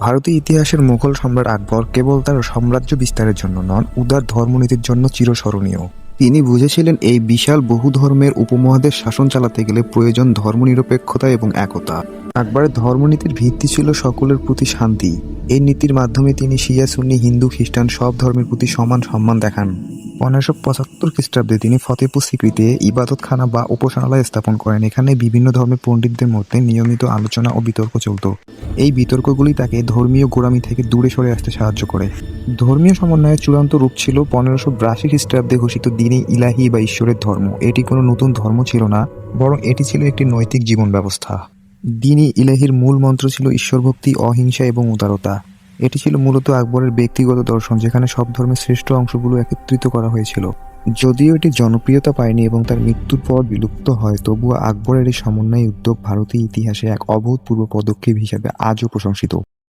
ভারতীয় ইতিহাসের মুঘল সম্রাট আকবর কেবল তার সাম্রাজ্য বিস্তারের জন্য নন উদার ধর্মনীতির জন্য চিরস্মরণীয়। তিনি বুঝেছিলেন এই বিশাল বহু ধর্মের উপমহাদেশ শাসন চালাতে গেলে প্রয়োজন ধর্মনিরপেক্ষতা এবং একতা। আকবরের ধর্মনীতির ভিত্তি ছিল সকলের প্রতি শান্তি। এই নীতির মাধ্যমে তিনি শিয়া সুন্নি হিন্দু খ্রিস্টান সব ধর্মের প্রতি সমান সম্মান দেখান। পনেরোশো পঁচাত্তর খ্রিস্টাব্দে তিনি ফতেপুর সিক্রিতে ইবাদতখানা বা উপাসনালয় স্থাপন করেন। এখানে বিভিন্ন ধর্মের পণ্ডিতদের মধ্যে নিয়মিত আলোচনা ও বিতর্ক চলত। এই বিতর্কগুলি তাকে ধর্মীয় গোড়ামি থেকে দূরে সরে আসতে সাহায্য করে। ধর্মীয় সমন্বয়ের চূড়ান্ত রূপ ছিল পনেরোশো বিরাশি খ্রিস্টাব্দে ঘোষিত দিনে ইলাহি বা ঈশ্বরের ধর্ম। এটি কোনো নতুন ধর্ম ছিল না, বরং এটি ছিল একটি নৈতিক জীবন ব্যবস্থা। দিনই ইলাহির মূল মন্ত্র ছিল ঈশ্বরভক্তি, অহিংসা এবং উদারতা। এটি ছিল মূলত আকবরের ব্যক্তিগত দর্শন, যেখানে সব ধর্মের শ্রেষ্ঠ অংশগুলো একত্রিত করা হয়েছিল। যদিও এটি জনপ্রিয়তা পায়নি এবং তার মৃত্যুর পর বিলুপ্ত হয়, তবুও আকবরের এই সমন্বয় উদ্যোগ ভারতীয় ইতিহাসে এক অভূতপূর্ব পদক্ষেপ হিসাবে আজও প্রশংসিত।